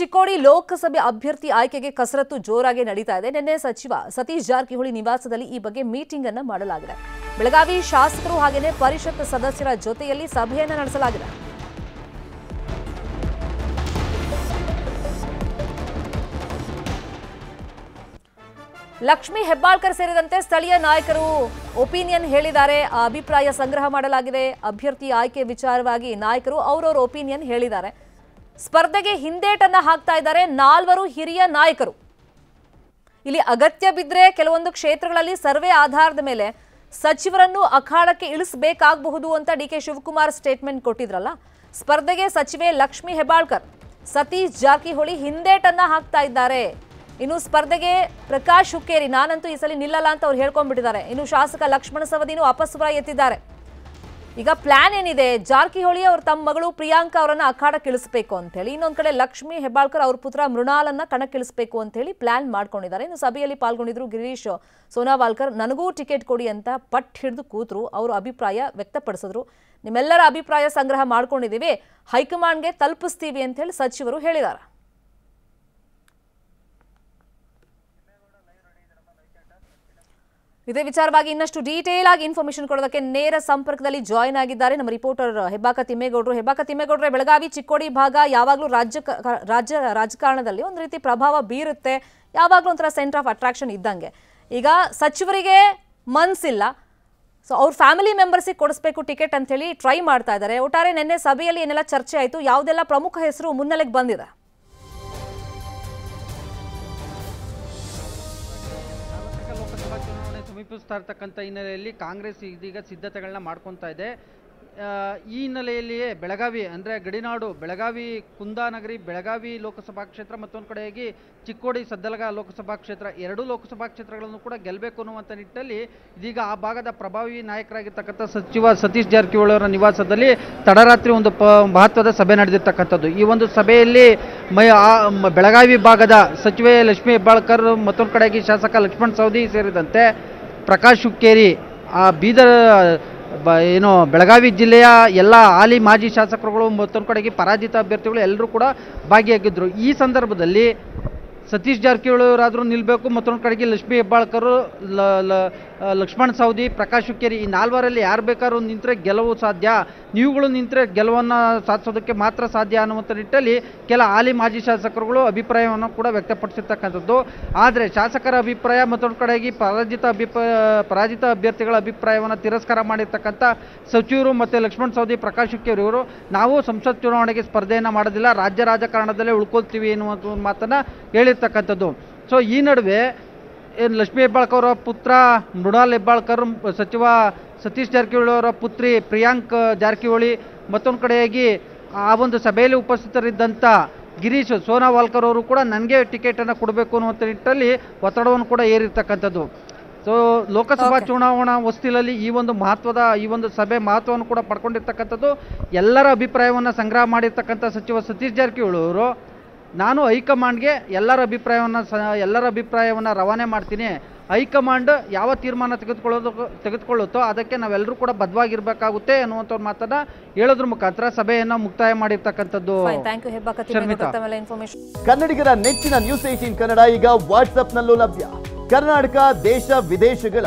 ಚಿಕ್ಕೋಡಿ ಲೋಕಸಭೆ ಅಭ್ಯರ್ಥಿ ಆಯ್ಕೆಗೆ ಕಸರತ್ತು ಜೋರಾಗಿ ನಡೀತಾ ಇದೆ. ನಿನ್ನೆ ಸಚಿವ ಸತೀಶ್ ಜಾರಕಿಹೊಳಿ ನಿವಾಸದಲ್ಲಿ ಈ ಬಗ್ಗೆ ಮೀಟಿಂಗ್ ಅನ್ನು ಮಾಡಲಾಗಿದೆ. ಬೆಳಗಾವಿ ಶಾಸಕರು ಹಾಗೆಯೇ ಪರಿಷತ್ ಸದಸ್ಯರ ಜೊತೆಯಲ್ಲಿ ಸಭೆಯನ್ನು ನಡೆಸಲಾಗಿದೆ. ಲಕ್ಷ್ಮಿ ಹೆಬ್ಬಾಳ್ಕರ್ ಸೇರಿದಂತೆ ಸ್ಥಳೀಯ ನಾಯಕರು ಒಪಿನಿಯನ್ ಹೇಳಿದ್ದಾರೆ. ಅಭಿಪ್ರಾಯ ಸಂಗ್ರಹ ಮಾಡಲಾಗಿದೆ. ಅಭ್ಯರ್ಥಿ ಆಯ್ಕೆ ವಿಚಾರವಾಗಿ ನಾಯಕರು ಅವರವರ ಒಪಿನಿಯನ್ ಹೇಳಿದ್ದಾರೆ. ಸ್ಪರ್ಧೆಗೆ ಹಿಂದೇಟನ್ನ ಹಾಕ್ತಾ ಇದ್ದಾರೆ ನಾಲ್ವರು ಹಿರಿಯ ನಾಯಕರು. ಇಲ್ಲಿ ಅಗತ್ಯ ಬಿದ್ದರೆ ಕೆಲವೊಂದು ಕ್ಷೇತ್ರಗಳಲ್ಲಿ ಸರ್ವೆ ಆಧಾರದ ಮೇಲೆ ಸಚಿವರನ್ನು ಅಖಾಡಕ್ಕೆ ಇಳಿಸಬೇಕಾಗಬಹುದು ಅಂತ ಡಿ ಕೆ ಶಿವಕುಮಾರ್ ಸ್ಟೇಟ್ಮೆಂಟ್ ಕೊಟ್ಟಿದ್ರಲ್ಲ, ಸ್ಪರ್ಧೆಗೆ ಸಚಿವೆ ಲಕ್ಷ್ಮಿ ಹೆಬ್ಬಾಳ್ಕರ್, ಸತೀಶ್ ಜಾರಕಿಹೊಳಿ ಹಿಂದೇಟನ್ನ ಹಾಕ್ತಾ ಇದ್ದಾರೆ. ಇನ್ನು ಸ್ಪರ್ಧೆಗೆ ಪ್ರಕಾಶ್ ಹುಕ್ಕೇರಿ, ನಾನಂತೂ ಈ ಸಲ ನಿಲ್ಲಲ್ಲ ಅಂತ ಅವ್ರು ಹೇಳ್ಕೊಂಡ್ಬಿಟ್ಟಿದ್ದಾರೆ. ಇನ್ನು ಶಾಸಕ ಲಕ್ಷ್ಮಣ ಸವದಿನೂ ಅಪಸ್ವರ ಎತ್ತಿದ್ದಾರೆ. ಈಗ ಪ್ಲಾನ್ ಏನಿದೆ? ಜಾರಕಿಹೊಳಿ ಅವ್ರ ತಮ್ಮ ಮಗಳು ಪ್ರಿಯಾಂಕಾ ಅವರನ್ನ ಅಖಾಡಕ್ಕೆ ಇಳಿಸಬೇಕು ಅಂತ ಹೇಳಿ ಇನ್ನೊಂದ್ ಕಡೆ ಲಕ್ಷ್ಮಿ ಹೆಬ್ಬಾಳ್ಕರ್ ಅವ್ರ ಪುತ್ರ ಮೃಣಾಲನ್ನ ಕಣಕ್ಕಿಳಿಸಬೇಕು ಅಂತ ಹೇಳಿ ಪ್ಲಾನ್ ಮಾಡ್ಕೊಂಡಿದ್ದಾರೆ. ಇನ್ನು ಸಭೆಯಲ್ಲಿ ಪಾಲ್ಗೊಂಡಿದ್ರು ಗಿರೀಶ್ ಸೋನಾವಾಲ್ಕರ್. ನನಗೂ ಟಿಕೆಟ್ ಕೊಡಿ ಅಂತ ಪಟ್ ಹಿಡಿದು ಕೂತರು, ಅವರು ಅಭಿಪ್ರಾಯ ವ್ಯಕ್ತಪಡಿಸಿದ್ರು. ನಿಮ್ಮೆಲ್ಲರ ಅಭಿಪ್ರಾಯ ಸಂಗ್ರಹ ಮಾಡ್ಕೊಂಡಿದ್ದೀವಿ. ಹೈಕಮಾಂಡ್ಗೆ ತಲುಪಿಸ್ತೀವಿ ಅಂತ ಹೇಳಿ ಸಚಿವರು ಹೇಳಿದ್ದಾರೆ. ಇದೇ ವಿಚಾರವಾಗಿ ಇನ್ನಷ್ಟು ಡೀಟೇಲ್ ಆಗಿ ಇನ್ಫಾರ್ಮೇಶನ್ ಕೊಡೋದಕ್ಕೆ ನೇರ ಸಂಪರ್ಕದಲ್ಲಿ ಜಾಯಿನ್ ಆಗಿದ್ದಾರೆ ನಮ್ಮ ರಿಪೋರ್ಟರ್ ಹೆಬ್ಬಾಕ ತಿಮ್ಮೇಗೌಡರು. ಹೆಬ್ಬಾಕ ತಿಮ್ಮೇಗೌಡ್ರೆ, ಬೆಳಗಾವಿ, ಚಿಕ್ಕೋಡಿ ಭಾಗ ಯಾವಾಗಲೂ ರಾಜ್ಯ ರಾಜ್ಯ ರಾಜಕಾರಣದಲ್ಲಿ ಒಂದು ರೀತಿ ಪ್ರಭಾವ ಬೀರುತ್ತೆ. ಯಾವಾಗಲೂ ಒಂಥರ ಸೆಂಟರ್ ಆಫ್ ಅಟ್ರಾಕ್ಷನ್ ಇದ್ದಂಗೆ. ಈಗ ಸಚಿವರಿಗೆ ಮನ್ಸಿಲ್ಲ. ಸೊ ಅವ್ರ ಫ್ಯಾಮಿಲಿ ಮೆಂಬರ್ಸಿಗೆ ಕೊಡಿಸ್ಬೇಕು ಟಿಕೆಟ್ ಅಂತ ಹೇಳಿ ಟ್ರೈ ಮಾಡ್ತಾ ಇದ್ದಾರೆ. ಒಟ್ಟಾರೆ ನಿನ್ನೆ ಸಭೆಯಲ್ಲಿ ಏನೆಲ್ಲ ಚರ್ಚೆ ಆಯಿತು, ಯಾವುದೆಲ್ಲ ಪ್ರಮುಖ ಹೆಸರು ಮುನ್ನೆಲೆಗೆ ಬಂದಿದೆ? ಸಮೀಪಿಸ್ತಾ ಇರ್ತಕ್ಕಂಥ ಹಿನ್ನೆಲೆಯಲ್ಲಿ ಕಾಂಗ್ರೆಸ್ ಇದೀಗ ಸಿದ್ಧತೆಗಳನ್ನ ಮಾಡ್ಕೊತಾ ಇದೆ. ಈ ಹಿನ್ನೆಲೆಯಲ್ಲಿಯೇ ಬೆಳಗಾವಿ, ಅಂದರೆ ಗಡಿನಾಡು, ಬೆಳಗಾವಿ ಕುಂದಾನಗರಿ ಬೆಳಗಾವಿ ಲೋಕಸಭಾ ಕ್ಷೇತ್ರ ಮತ್ತೊಂದು ಕಡೆಯಾಗಿ ಚಿಕ್ಕೋಡಿ, ಸದ್ದಲಗ ಲೋಕಸಭಾ ಕ್ಷೇತ್ರ, ಎರಡೂ ಲೋಕಸಭಾ ಕ್ಷೇತ್ರಗಳನ್ನು ಕೂಡ ಗೆಲ್ಲಬೇಕು ಅನ್ನುವಂಥ ನಿಟ್ಟಿನಲ್ಲಿ ಇದೀಗ ಆ ಭಾಗದ ಪ್ರಭಾವಿ ನಾಯಕರಾಗಿರ್ತಕ್ಕಂಥ ಸಚಿವ ಸತೀಶ್ ಜಾರಕಿಹೊಳಿ ಅವರ ನಿವಾಸದಲ್ಲಿ ತಡರಾತ್ರಿ ಒಂದು ಪ, ಮಹತ್ವದ ಸಭೆ ನಡೆದಿರ್ತಕ್ಕಂಥದ್ದು. ಈ ಒಂದು ಸಭೆಯಲ್ಲಿ ಮೈ ಬೆಳಗಾವಿ ಭಾಗದ ಸಚಿವೆ ಲಕ್ಷ್ಮೀ ಹೆಬ್ಬಾಳ್ಕರ್ ಮತ್ತೊಂದು ಕಡೆಯಾಗಿ ಶಾಸಕ ಲಕ್ಷ್ಮಣ್ ಸವದಿ ಸೇರಿದಂತೆ ಪ್ರಕಾಶ್ ಹುಕ್ಕೇರಿ ಆ ಬೀದರ್, ಬ, ಏನು, ಬೆಳಗಾವಿ ಜಿಲ್ಲೆಯ ಎಲ್ಲ ಹಾಲಿ ಮಾಜಿ ಶಾಸಕರುಗಳು ಮತ್ತೊಂದು ಕಡೆಗೆ ಪರಾಜಿತ ಅಭ್ಯರ್ಥಿಗಳು ಎಲ್ಲರೂ ಕೂಡ ಭಾಗಿಯಾಗಿದ್ದರು ಈ ಸಂದರ್ಭದಲ್ಲಿ ಸತೀಶ್ ಜಾರಕಿಹೊಳಿ ಅವರಾದರೂ ನಿಲ್ಲಬೇಕು ಮತ್ತೊಂದು ಕಡೆಗೆ ಲಕ್ಷ್ಮೀ ಹೆಬ್ಬಾಳ್ಕರ್ ಲಕ್ಷ್ಮಣ್ ಸವದಿ, ಪ್ರಕಾಶ್ ಹುಕ್ಕೇರಿ, ಈ ನಾಲ್ವರಲ್ಲಿ ಯಾರು ಬೇಕಾದ್ರೂ ನಿಂತರೆ ಗೆಲುವು ಸಾಧ್ಯ. ನೀವುಗಳು ನಿಂತರೆ ಗೆಲುವನ್ನು ಸಾಧಿಸೋದಕ್ಕೆ ಮಾತ್ರ ಸಾಧ್ಯ ಅನ್ನುವಂಥ ನಿಟ್ಟಲ್ಲಿ ಕೆಲ ಹಾಲಿ ಮಾಜಿ ಶಾಸಕರುಗಳು ಅಭಿಪ್ರಾಯವನ್ನು ಕೂಡ ವ್ಯಕ್ತಪಡಿಸಿರ್ತಕ್ಕಂಥದ್ದು. ಆದರೆ ಶಾಸಕರ ಅಭಿಪ್ರಾಯ, ಮತ್ತೊಂದು ಕಡೆಗೆ ಪರಾಜಿತ ಅಭಿಪ್ರಾಯ ಪರಾಜಿತ ಅಭ್ಯರ್ಥಿಗಳ ಅಭಿಪ್ರಾಯವನ್ನು ತಿರಸ್ಕಾರ ಮಾಡಿರ್ತಕ್ಕಂಥ ಸಚಿವರು ಮತ್ತು ಲಕ್ಷ್ಮಣ್ ಸವದಿ, ಪ್ರಕಾಶ್ ಹುಕ್ಕೇರಿ ಇವರು, ನಾವು ಸಂಸತ್ ಚುನಾವಣೆಗೆ ಸ್ಪರ್ಧೆಯನ್ನು ಮಾಡೋದಿಲ್ಲ, ರಾಜ್ಯ ರಾಜಕಾರಣದಲ್ಲೇ ಉಳ್ಕೊಳ್ತೀವಿ ಎನ್ನುವಂಥ ಮಾತನ್ನು ಮಾತನ್ನು ಹೇಳಿರ್ತಕ್ಕಂಥದ್ದು ಸೊ ಈ ನಡುವೆ ಏನು ಲಕ್ಷ್ಮೀ ಹೆಬ್ಬಾಳ್ಕರ್ ಅವರ ಪುತ್ರ ಮೃಣಾಲ್ ಹೆಬ್ಬಾಳ್ಕರ್ ಸಚಿವ ಸತೀಶ್ ಜಾರಕಿಹೊಳಿ ಅವರ ಪುತ್ರಿ ಪ್ರಿಯಾಂಕ್ ಜಾರಕಿಹೊಳಿ ಮತ್ತೊಂದು ಕಡೆಯಾಗಿ ಆ ಒಂದು ಸಭೆಯಲ್ಲಿ ಉಪಸ್ಥಿತರಿದ್ದಂಥ ಗಿರೀಶ್ ಸೋನಾವಾಲ್ಕರ್ ಅವರು ಕೂಡ ನನಗೆ ಟಿಕೆಟನ್ನು ಕೊಡಬೇಕು ಅನ್ನುವಂಥ ನಿಟ್ಟಲ್ಲಿ ಒತ್ತಡವನ್ನು ಕೂಡ ಏರಿರ್ತಕ್ಕಂಥದ್ದು. ಸೊ ಲೋಕಸಭಾ. ಚುನಾವಣಾ ಹೊಸ್ತಿಲಲ್ಲಿ ಈ ಒಂದು ಮಹತ್ವದ ಈ ಒಂದು ಸಭೆ ಮಹತ್ವವನ್ನು ಕೂಡ ಪಡ್ಕೊಂಡಿರ್ತಕ್ಕಂಥದ್ದು ಎಲ್ಲರ ಅಭಿಪ್ರಾಯವನ್ನು ಸಂಗ್ರಹ ಮಾಡಿರ್ತಕ್ಕಂಥ ಸಚಿವ ಸತೀಶ್ ಜಾರಕಿಹೊಳಿ ಅವರು. ನಾನು ಹೈಕಮಾಂಡ್ಗೆ ಎಲ್ಲರ ಅಭಿಪ್ರಾಯವನ್ನು ಸ ಎಲ್ಲರ ಅಭಿಪ್ರಾಯವನ್ನು ರವಾನೆ ಮಾಡ್ತೀನಿ. ಹೈಕಮಾಂಡ್ ಯಾವ ತೀರ್ಮಾನ ತೆಗೆದುಕೊಳ್ಳೋದು ತೆಗೆದುಕೊಳ್ಳುತ್ತೋ ಅದಕ್ಕೆ ನಾವೆಲ್ಲರೂ ಕೂಡ ಬದ್ಧವಾಗಿರ್ಬೇಕಾಗುತ್ತೆ ಅನ್ನುವಂಥ ಮಾತನ್ನು ಹೇಳೋದ್ರ ಮುಖಾಂತರ ಸಭೆಯನ್ನು ಮುಕ್ತಾಯ ಮಾಡಿರ್ತಕ್ಕಂಥದ್ದು. ಕನ್ನಡಿಗರ ನೆಚ್ಚಿನ ನ್ಯೂಸ್ ಏಟೀನ್ ಕನ್ನಡ ಈಗ ವಾಟ್ಸ್ಆಪ್ನಲ್ಲೂ ಲಭ್ಯ. ಕರ್ನಾಟಕ ದೇಶ ವಿದೇಶಗಳ